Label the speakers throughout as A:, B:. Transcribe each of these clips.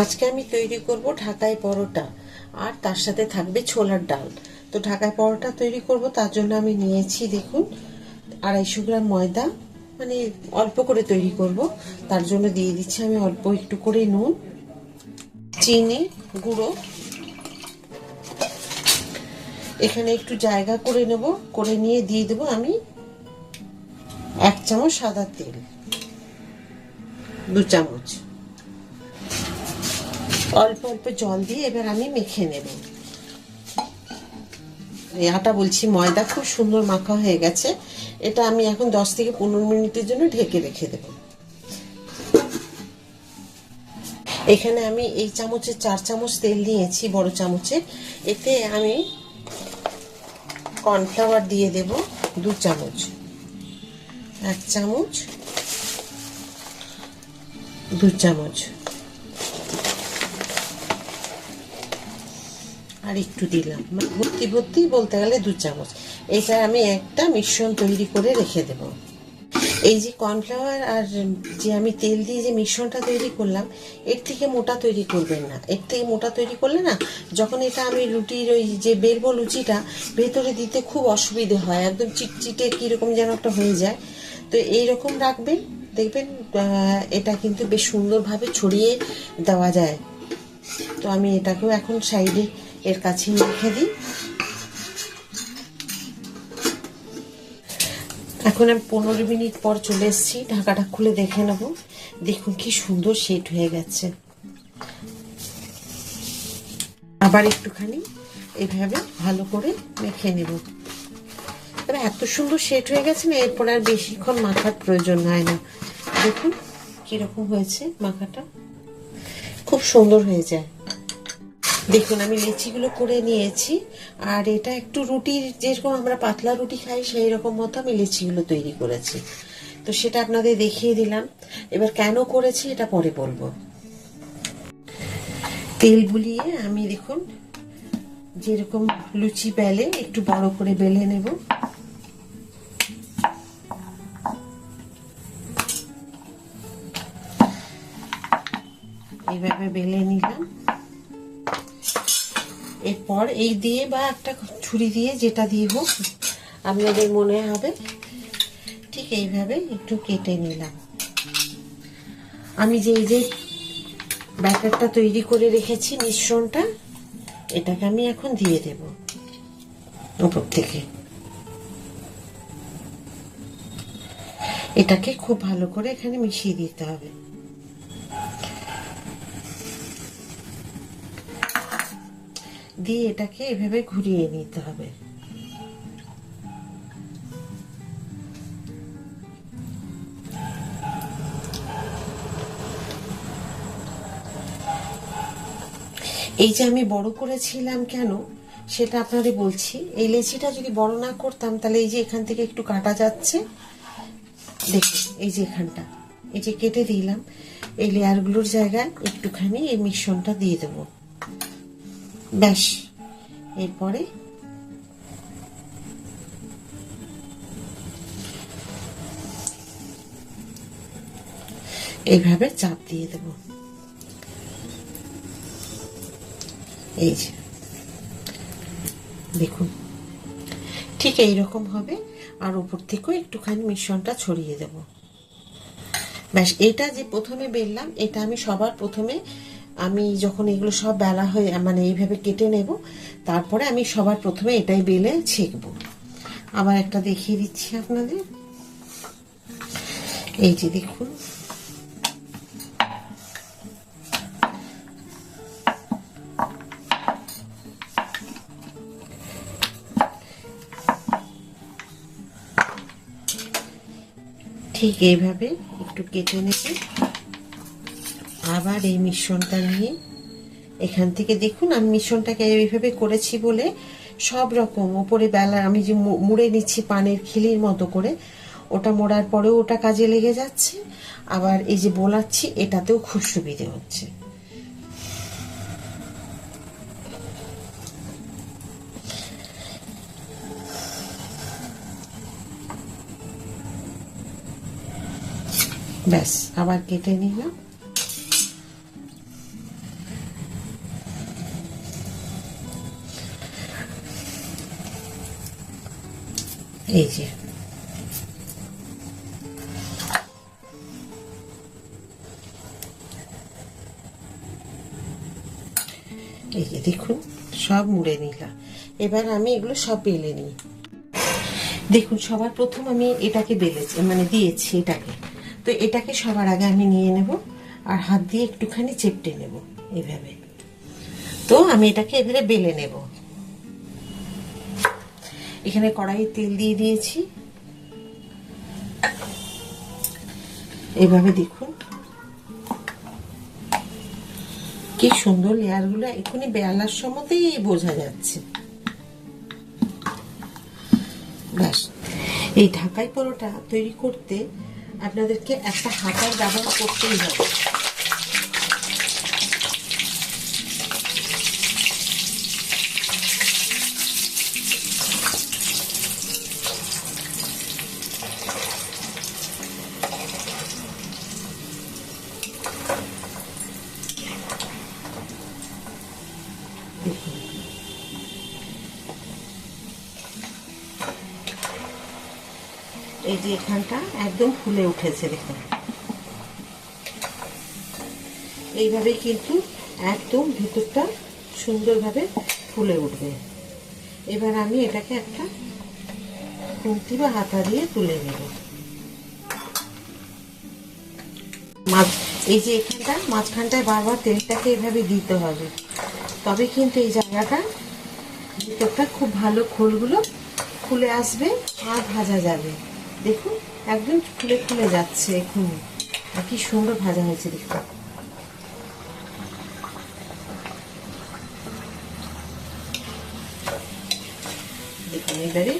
A: আজকে আমি তৈরি করব ঢাকাই পরোটা, আর তার সাথে থাকবে ছোলার ডাল। তো ঢাকাই পরোটা তৈরি করব, তার জন্য আমি নিয়েছি দেখুন আড়াইশো গ্রাম ময়দা মানে অল্প করে তৈরি করব। তার জন্য দিয়ে দিচ্ছি আমি অল্প একটু করে নুন, চিনি গুঁড়ো। এখানে একটু জায়গা করে নেব, করে নিয়ে দিয়ে দেবো আমি এক চামচ সাদা তেল, দু চামচ। অল্প অল্প জল দিয়ে এবার আমি মেখে নেব। এই আটা বলছি ময়দা, খুব সুন্দর মাখা হয়ে গেছে। এটা আমি এখন দশ থেকে পনেরো মিনিটের জন্য ঢেকে রেখে দেব। এখানে আমি এই চামচে চার চামচ তেল নিয়েছি, বড় চামচে এতে আমি কর্নফ্লাওয়ার দিয়ে দেব দু চামচ। এক চামচ, দু চামচ। আর একটু দিলাম। মানে ভর্তি ভর্তি বলতে গেলে দু চামচ। এটা আমি একটা মিশ্রণ তৈরি করে রেখে দেব। এই যে কর্নফ্লাওয়ার আর যে আমি তেল দিয়ে যে মিশ্রণটা তৈরি করলাম, এর থেকে মোটা তৈরি করবেন না। এর থেকে মোটা তৈরি করলে না, যখন এটা আমি রুটির ওই যে বেরবো লুচিটা, ভেতরে দিতে খুব অসুবিধে হয়। একদম চিটচিটে কীরকম যেন একটা হয়ে যায়। তো এই রকম রাখবেন। দেখবেন এটা কিন্তু বেশ সুন্দরভাবে ছড়িয়ে দেওয়া যায়। তো আমি এটাকেও এখন সাইডে এর কাছে রেখে দিই। এখন আমি পনেরো মিনিট পর চলে এসেছি, ঢাকাটা খুলে দেখে নেব। দেখুন কি সুন্দর সেট হয়ে গেছে। আবার একটুখানি এইভাবে ভালো করে মেখে নেব। তবে এত সুন্দর সেট হয়ে গেছে না, এরপর আর বেশিক্ষণ মাখার প্রয়োজন হয় না। দেখুন কীরকম হয়েছে মাখাটা। খুব সুন্দর হয়ে যায়। দেখুন, আমি লেচিগুলো করে নিয়েছি, আর এটা একটু রুটির যেরকম আমরা পাতলা রুটি খাই, সেই রকম মতো আমি লেচিগুলো তৈরি করেছি। তো সেটা আপনাদের দেখিয়ে দিলাম। এবার কেন করেছি, এটা পরে বলব। তেল বুলিয়ে আমি দেখুন, যেরকম লুচি বেলে, একটু বড় করে বেলে নেব। এইভাবে বেলে নিলাম। এরপর এই দিয়ে বা একটা ছুরি দিয়ে যেটা দিয়ে হোক আপনাদের মনে হবে, ঠিক এইভাবে একটু কেটে নিলাম। আমি যে এই যে ব্যাটারটা তৈরি করে রেখেছি মিশ্রণটা, এটাকে আমি এখন দিয়ে দেব উপর থেকে। এটাকে খুব ভালো করে এখানে মিশিয়ে দিতে হবে। দিয়ে এটাকে এভাবে ঘুরিয়ে নিতে হবে। এই যে আমি বড় করেছিলাম কেন, সেটা আপনাদের বলছি। এই লেচিটা যদি বড় না করতাম, তাহলে এই যে এখান থেকে একটু কাটা যাচ্ছে। দেখুন, এই যে এখানটা, এই যে কেটে দিলাম। এই লেয়ারগুলোর জায়গায় একটুখানি এই মিশ্রণটা দিয়ে দেবো। ব্যাস। এরপরে? এইভাবে চাপ দিয়ে দেব। এই যে। দেখুন, ঠিক এই রকম হবে, আর উপর থেকেও একটুখানি মিশ্রণটা ছড়িয়ে দেব। ব্যাস, এটা যে প্রথমে বেললাম, এটা আমি সবার প্রথমে আমি যখন এগুলো সব বেলা হয়ে মানে এইভাবে কেটে নেব, তারপরে আমি সবার প্রথমে এটাই বেলে ছেঁকবো। আবার একটা দেখিয়ে দিচ্ছি আপনাদের। এই যে দেখুন। ঠিক এইভাবে একটু কেটে নেবে। আবার এই মিশ্রণটা নিয়ে এখান থেকে দেখুন, আমি মিশ্রণটাকে এইভাবে করেছি বলে সব রকম ওপরে বেলা, আমি যে মুড়ে নিচ্ছি পানের খিলির মতো করে, ওটা মোড়ার পরেও ওটা কাজে লেগে যাচ্ছে। আবার এই যে বোলাচ্ছি, এটাতেও খুব সুবিধে হচ্ছে। ব্যাস, আবার কেটে নিলাম। এই যে। এই যে দেখুন, সব মুড়ে নিলাম। এবার আমি এগুলো সব বেলে নিই। দেখুন, সবার প্রথম আমি এটাকে বেলেছি মানে দিয়েছি এটাকে। তো এটাকে সবার আগে আমি নিয়ে নেব আর হাত দিয়ে একটুখানি চেপটে নেব এইভাবে। তো আমি এটাকে এবারে বেলে নেব। এখানে কড়াই তেল দিয়ে দিয়েছি। এভাবে দেখুন। কি সুন্দর লেয়ারগুলো, এখনই বেলার সময়তেই বোঝা যাচ্ছে। ব্যাস, এই ঢাকাই পরোটা তৈরি করতে আপনাদেরকে একটা হাতার ব্যবহার করতেই হবে। এই যে এখানটা একদম ফুলে উঠেছে দেখুন। এইভাবেই কিন্তু একদম ভিতরটা সুন্দরভাবে ফুলে উঠবে। এবার আমি এটাকে একটা খুন্তি বা হাতা দিয়ে তুলে নেব। এই যে এখানটা, মাঝখানটায় বারবার তেলটাকে এভাবে দিতে হবে। তবে কিন্তু এই জায়গাটা ভিতরটা খুব ভালো খোলগুলো খুলে আসবে আর ভাজা যাবে। দেখুন, একদম খুলে খুলে যাচ্ছে এখনই। আর কি সুন্দর ভাজা হয়েছে দেখুন। দেখুন এবারে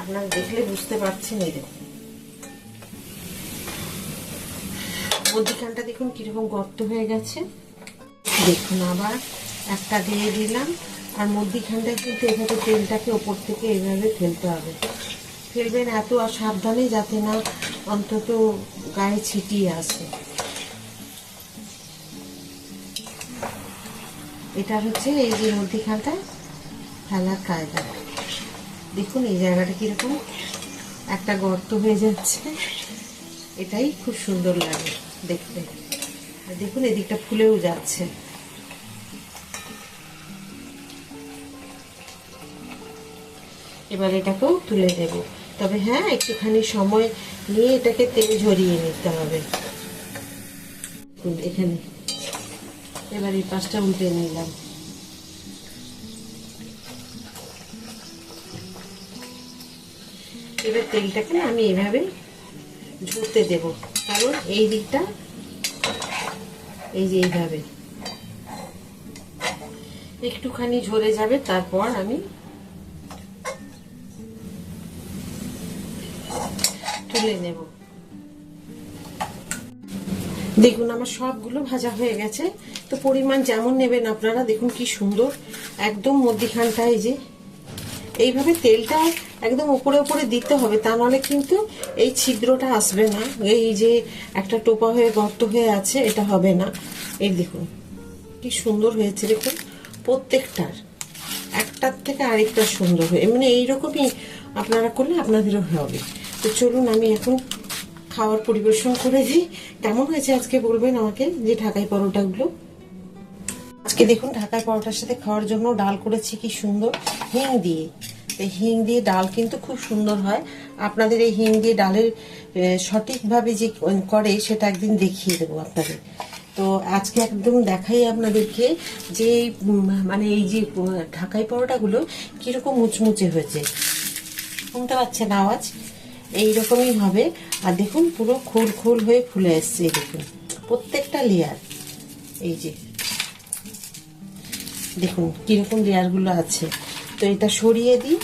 A: আপনারা দেখলে বুঝতে পারছেন এই দেখুন। মধ্যখানটা দেখুন কীরকম গর্ত হয়ে গেছে। দেখুন আবার একটা দিয়ে দিলাম। আর মধ্যখানটায় কিন্তু এভাবে তেলটাকে ওপর থেকে এইভাবে ফেলতে হবে। ফেলবেন, এত সাবধানে যাতে না অন্তত গায়ে ছিটিয়ে আসে। এটা হচ্ছে এই যে মধ্যখানটায় ফেলার কায়দা। দেখুন এই জায়গাটা কীরকম, একটা গর্ত হয়ে যাচ্ছে। এটাই খুব সুন্দর লাগে দেখতে। আর দেখুন এদিকটা ফুলেও যাচ্ছে। এবার এটাকেও তুলে দেব তবে হ্যাঁ একটুখানি সময় নিয়ে এটাকে তেল ঝরিয়ে নিতে হবে। এখানে। এবার এই পাঁচটা উল্টে নিলাম। এবার তেলটাকে আমি এভাবে ঝরতে দেব। কারণ এই দিকটা এই যে এইভাবে। একটুখানি ঝরে যাবে, তারপর আমি তুলে নেব। দেখুন, আমার সবগুলো ভাজা হয়ে গেছে। তো পরিমাণ যেমন নেবেন আপনারা, দেখুন কি সুন্দর। একদম মধ্যিখানটায় যে, এইভাবে তেলটা একদম উপরে উপরে দিতে হবে, তা নাহলে কিন্তু এই ছিদ্রটা আসবে না। এই যে একটা টোপা হয়ে গর্ত হয়ে আছে, এটা হবে না। এই দেখুন, কি সুন্দর হয়েছে, দেখুন। প্রত্যেকটার, একটার থেকে আরেকটা সুন্দর হয়ে মানে এইরকমই আপনারা করলে আপনাদেরও হবে। তো চলুন, আমি এখন খাওয়ার পরিবেশন করে দিই। কেমন হয়েছে আজকে বলবেন আমাকে, যে ঢাকাই পরোটাগুলো আজকে দেখুন, ঢাকাই পরোটার সাথে খাওয়ার জন্য ডাল করেছি, কি সুন্দর। হিং দিয়ে। এই হিং দিয়ে ডাল কিন্তু খুব সুন্দর হয়। আপনাদের এই হিং দিয়ে ডালের সঠিকভাবে যে করে, সেটা একদিন দেখিয়ে দেবো আপনাদের। তো আজকে একদম দেখাই আপনাদেরকে যে মানে এই যে ঢাকাই পরোটাগুলো কীরকম মুচমুচে হয়েছে। শুনতে পাচ্ছেন আওয়াজ? এইরকমই হবে। আর দেখুন, পুরো খোল খোল হয়ে ফুলে এসছে এই দেখুন। প্রত্যেকটা লেয়ার এই যে। দেখুন, কীরকম লেয়ারগুলো আছে। তো এটা সরিয়ে দিই।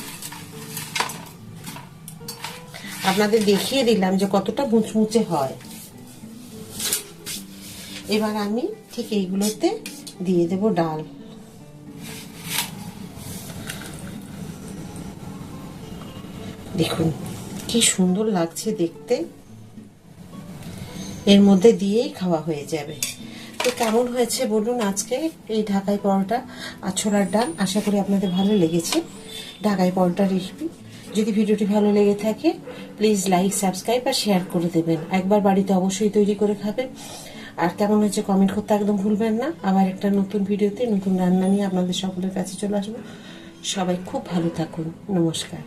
A: আপনাদের দেখিয়ে দিলাম যে কতটা মুচমুচে হয়। এবার আমি ঠিক এইগুলোতে দিয়ে দেব ডাল। দেখুন কি সুন্দর লাগছে দেখতে। এর মধ্যে দিয়েই খাওয়া হয়ে যাবে। তো কেমন হয়েছে বলুন আজকে এই ঢাকাই পরোটা আর ছোলার ডাল? আশা করি আপনাদের ভালো লেগেছে ঢাকাই পরোটা রেসিপি যদি ভিডিওটি ভালো লেগে থাকে প্লিজ লাইক সাবস্ক্রাইব আর শেয়ার করে দেবেন। একবার বাড়িতে অবশ্যই তৈরি করে খাবেন। আর কেমন হয়েছে কমেন্ট করতে একদম ভুলবেন না। আবার একটা নতুন ভিডিওতে নতুন রান্না নিয়ে আপনাদের সকলের কাছে চলে আসব। সবাই খুব ভালো থাকুন। নমস্কার।